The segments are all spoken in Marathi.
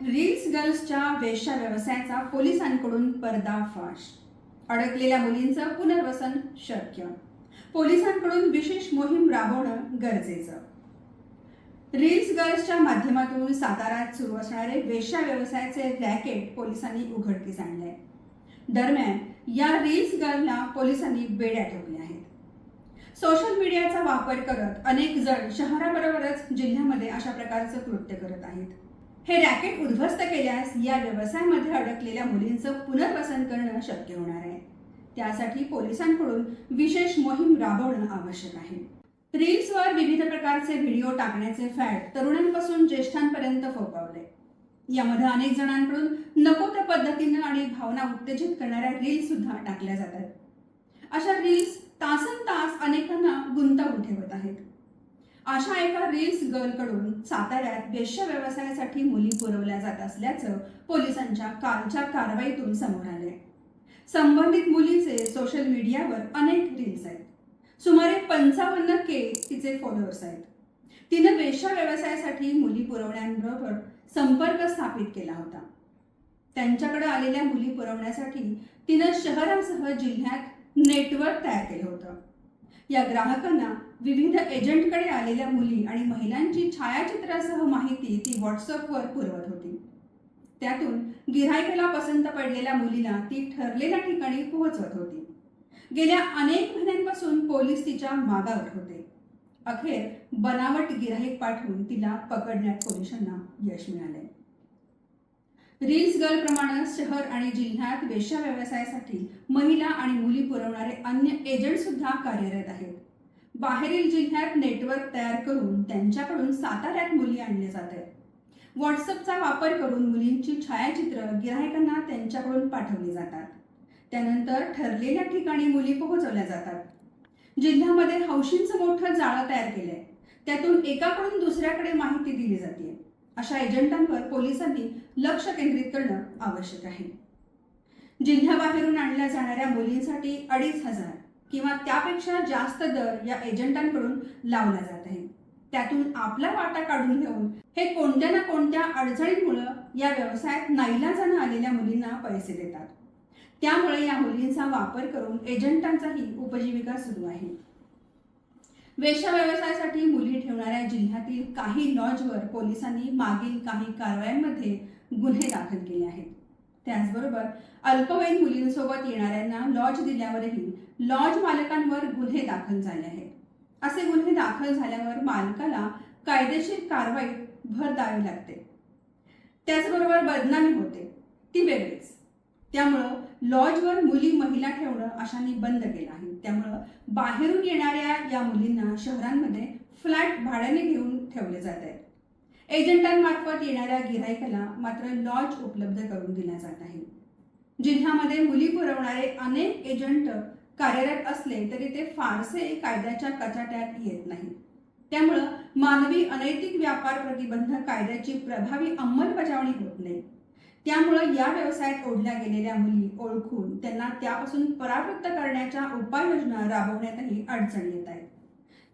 रील्स गर्ल्सच्या वेश्या व्यवसायाचा पोलिसांकडून पर्दाफाश. अडकलेल्या मुलींचं पुनर्वसन शक्य. पोलिसांकडून विशेष मोहीम राबवणं गरजेचं. रील्स गर्ल्सच्या माध्यमातून साताऱ्यात सुरू असणारे वेश्या व्यवसायाचे रॅकेट पोलिसांनी उघडकीस आणले दरम्यान या रील्स गर्लला पोलिसांनी बेड्या ठेवल्या आहेत. सोशल मीडियाचा वापर करत अनेक जण शहराबरोबरच जिल्ह्यामध्ये अशा प्रकारचं कृत्य करत आहेत. हे रॅकेट उद्ध्वस्त केल्यास या व्यवसायामध्ये अडकलेल्या मुलींचं पुनर्वसन करणं शक्य होणार आहे. त्यासाठी पोलिसांकडून विशेष मोहीम राबवणं आवश्यक आहे. रील्सवर विविध प्रकारचे व्हिडिओ टाकण्याचे फॅट तरुणांपासून ज्येष्ठांपर्यंत फोपावले यामध्ये अनेक जणांकडून नको त्या पद्धतीनं आणि भावना उत्तेजित करणाऱ्या रील्स सुद्धा टाकल्या जातात. अशा रील्स तासन तास अनेकांना गुंतवून ठेवत आहेत. अशा एका रील्स गर्लकडून साताऱ्यात वेश्य व्यवसायासाठी मुली पुरवल्या जात असल्याचं पोलिसांच्या कालच्या कारवाईतून समोर आले संबंधित मुलीचे सोशल मीडियावर अनेक रील्स आहेत. सुमारे पंचावन्न के तिचे फॉलोअर्स आहेत. तिनं वेश्या व्यवसायासाठी मुली पुरवण्याबरोबर संपर्क स्थापित केला होता. त्यांच्याकडे आलेल्या मुली पुरवण्यासाठी तिनं शहरासह जिल्ह्यात नेटवर्क तयार केलं होतं. या ग्राहकांना विविध एजंटकडे आलेल्या मुली आणि महिलांची छायाचित्रासह माहिती ती व्हॉट्सअपवर पुरवत होती. त्यातून गिऱ्हाईकाला पसंत पडलेल्या मुलीला ती ठरलेल्या ठिकाणी पोहोचवत होती. गेल्या अनेक महिन्यांपासून पोलीस तिच्या मागावर होते. अखेर बनावट गिराईक पाठवून तिला पकडण्यात पोलिसांना यश मिळाले रील्स गर्ल प्रमाणे शहर आणि जिल्ह्यात वेश्या व्यवसायासाठी महिला आणि मुली पुरवणारे अन्य एजंट सुद्धा कार्यरत आहेत. बाहेरील जिल्ह्यात नेटवर्क तयार करून त्यांच्याकडून साताऱ्यात मुली आणल्या जात आहेत व्हॉट्सअपचा वापर करून मुलींची छायाचित्र गिरायकांना त्यांच्याकडून पाठवली जातात. त्यानंतर ठरलेल्या ठिकाणी मुली पोहोचवल्या जातात. जिल्ह्यामध्ये हौशींचं मोठं जाळं तयार केलंय. त्यातून एकाकडून दुसऱ्याकडे माहिती दिली जाते. अशा एजंटांवर पोलिसांनी लक्ष केंद्रित करणं आवश्यक आहे. जिल्ह्याबाहेरून आणल्या जाणाऱ्या मुलींसाठी अडीच हजार किंवा त्यापेक्षा जास्त दर या एजंटांकडून लावला जात आहे. त्यातून आपला वाटा काढून घेऊन हे कोणत्या ना कोणत्या अडचणींमुळं या व्यवसायात नाईलाजानं आलेल्या मुलींना पैसे देतात. त्यामुळे या मुलींचा वापर करून एजंटांचाही उपजीविका सुरू आहे. वेश्या व्यवसायासाठी मुली ठेवणाऱ्या जिल्ह्यातील काही लॉजवर पोलिसांनी मागील काही कारवायांमध्ये गुन्हे दाखल केले आहेत. त्याचबरोबर अल्पवयीन मुलींसोबत येणाऱ्यांना लॉज दिल्यावरही लॉज मालकांवर गुन्हे दाखल झाले आहेत. असे गुन्हे दाखल झाल्यावर मालकाला कायदेशीर कारवाईत भर द्यावी लागते. त्याचबरोबर बदनामी होते. ती वेगळीच. त्यामुळं लॉजवर मुली महिला ठेवणं अशांनी बंद केलं आहे. त्यामुळं बाहेरून येणाऱ्या या मुलींना शहरांमध्ये फ्लॅट भाड्याने घेऊन ठेवले जात आहेत. एजंटांमार्फत येणाऱ्या गिरायकाला मात्र लॉज उपलब्ध करून दिला जात आहे जिल्ह्यामध्ये मुली पुरवणारे अनेक एजंट कार्यरत असले तरी ते फारसे कायद्याच्या कचाट्यात येत नाही त्यामुळं मानवी अनैतिक व्यापार प्रतिबंध कायद्याची प्रभावी अंमलबजावणी होत नाही. त्यामुळं या व्यवसायात ओढल्या गेलेल्या मुली ओळखून त्यांना त्यापासून परावृत्त करण्याच्या उपाययोजना राबवण्यातही अडचणी येत आहेत.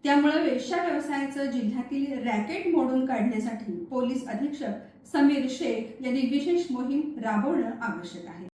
त्यामुळे वेश्या व्यवसायाचं जिल्ह्यातील रॅकेट मोडून काढण्यासाठी पोलीस अधीक्षक समीर शेख यांनी विशेष मोहीम राबवणं आवश्यक आहे.